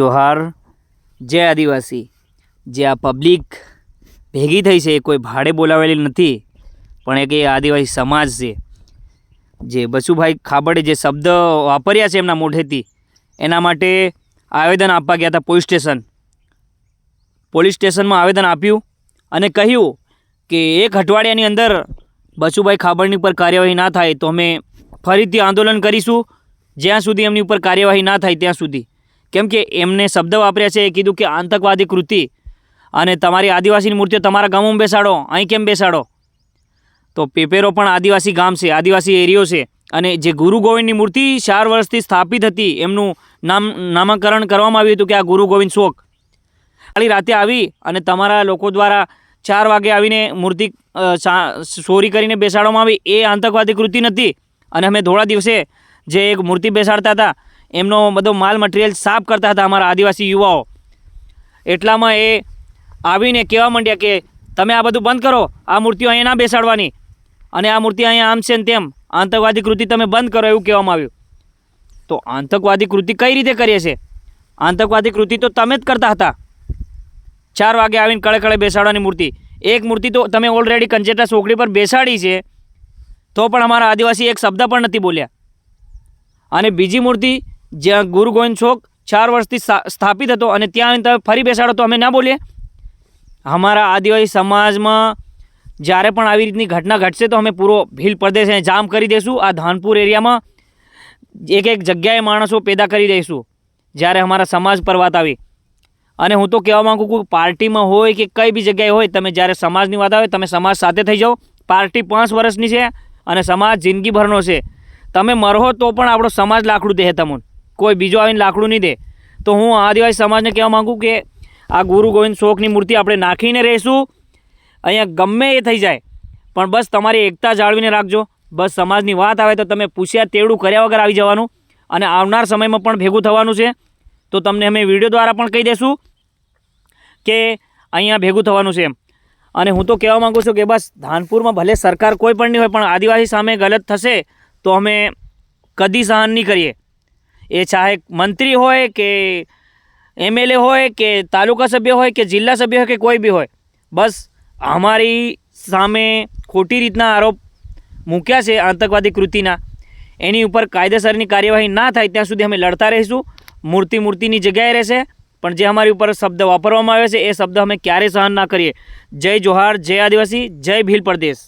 જોહાર. જય આદિવાસી. જે આ પબ્લિક ભેગી થઈ છે, એ કોઈ ભાડે બોલાવેલી નથી, પણ એક એ આદિવાસી સમાજ છે. જે બસુભાઈ ખાબડે જે શબ્દ વાપર્યા છે એમના મોઢેથી, એના માટે આવેદન આપવા ગયા હતા પોલીસ સ્ટેશન. પોલીસ સ્ટેશનમાં આવેદન આપ્યું અને કહ્યું કે એક અઠવાડિયાની અંદર બસુભાઈ ખાબડની ઉપર કાર્યવાહી ના થાય, તો અમે ફરીથી આંદોલન કરીશું, જ્યાં સુધી એમની ઉપર કાર્યવાહી ના થાય ત્યાં સુધી. કેમ કે એમને શબ્દ વાપર્યા છે, એ કીધું કે આતંકવાદી કૃતિ. અને તમારી આદિવાસીની મૂર્તિઓ તમારા ગામમાં બેસાડો, અહીં કેમ બેસાડો? તો પેપેરો પણ આદિવાસી ગામ છે, આદિવાસી એરિયો છે. અને જે ગુરુ ગોવિંદની મૂર્તિ ચાર વર્ષથી સ્થાપિત હતી, એમનું નામ, નામકરણ કરવામાં આવ્યું હતું કે આ ગુરુ ગોવિંદ શોક. ખાલી રાતે આવી અને તમારા લોકો દ્વારા ચાર વાગે આવીને મૂર્તિ ચોરી કરીને બેસાડવામાં આવી. એ આતંકવાદી કૃતિ નથી. અને અમે થોડા દિવસે જે એક મૂર્તિ બેસાડતા હતા એમનો બધો માલ મટીરિયલ સાફ કરતા હતા અમારા આદિવાસી યુવાઓ. એટલામાં એ આવીને કહેવા માંડ્યા કે, તમે આ બધું બંધ કરો, આ મૂર્તિઓ અહીંયા ના બેસાડવાની. અને આ મૂર્તિ અહીંયા આમ છે ને તેમ. આતંકવાદી કૃતિ તમે બંધ કરો એવું કહેવામાં આવ્યું. તો આતંકવાદી કૃતિ કઈ રીતે કરીએ છે? આતંકવાદી કૃતિ તો તમે જ કરતા હતા. ચાર વાગે આવીને કળે કળે બેસાડવાની મૂર્તિ. એક મૂર્તિ તો તમે ઓલરેડી કંચેટા ચોકડી પર બેસાડી છે, તો પણ અમારા આદિવાસી એક શબ્દ પણ નથી બોલ્યા. અને બીજી મૂર્તિ જ્યાં ગુરુ ગોવિંદ ચોક ચાર વર્ષથી સ્થાપિત હતો અને ત્યાં તમે ફરી બેસાડો તો અમે ના બોલીએ. અમારા આદિવાસી સમાજમાં જ્યારે પણ આવી રીતની ઘટના ઘટશે તો અમે પૂરો ભીલ પ્રદેશ અહીંયા જામ કરી દઈશું. આ ધાનપુર એરિયામાં એક એક જગ્યાએ માણસો પેદા કરી દઈશું, જ્યારે અમારા સમાજ પર વાત આવી. અને હું તો કહેવા માગું છું પાર્ટીમાં હોય કે કઈ બી જગ્યાએ હોય, તમે જ્યારે સમાજની વાત આવે, તમે સમાજ સાથે થઈ જાઓ. પાર્ટી પાંચ વર્ષની છે અને સમાજ જિંદગીભરનો છે. તમે મરો તો પણ આપણો સમાજ લાકડું દે તમને. કોઈ બીજો આવીને લાકડું નહીં દે. તો હું આદિવાસી સમાજને કહેવા માગું કે આ ગુરુ ગોવિંદ શોકની મૂર્તિ આપણે નાખીને રહીશું. અહીંયા ગમે એ થઈ જાય, પણ બસ તમારી એકતા જાળવીને રાખજો. બસ સમાજની વાત આવે તો તમે પૂછ્યા તેવડું કર્યા વગર આવી જવાનું અને આવનાર સમયમાં પણ ભેગું થવાનું છે. તો તમને અમે વીડિયો દ્વારા પણ કહી દઈશું કે અહીંયા ભેગું થવાનું છે એમ. અને હું તો કહેવા માગું છું કે બસ ધાનપુરમાં ભલે સરકાર કોઈ પણ નહીં હોય, પણ આદિવાસી સામે ગલત થશે તો અમે કદી સહન નહીં કરીએ. એ ચાહે મંત્રી હોય કે એમએલએ હોય કે તાલુકા સભ્ય હોય કે જિલ્લા સભ્ય હોય કે કોઈ બી હોય, બસ અમારી સામે ખોટી રીતના આરોપ મૂક્યા છે આતંકવાદી કૃતિના. એની ઉપર કાયદેસરની કાર્યવાહી ના થાય ત્યાં સુધી અમે લડતા રહીશું. મૂર્તિ મૂર્તિની જગ્યાએ રહેશે, પણ જે અમારી ઉપર શબ્દ વાપરવામાં આવે છે એ શબ્દ અમે ક્યારેય સહન ના કરીએ. જય જોહાર, જય આદિવાસી, જય ભીલ પ્રદેશ.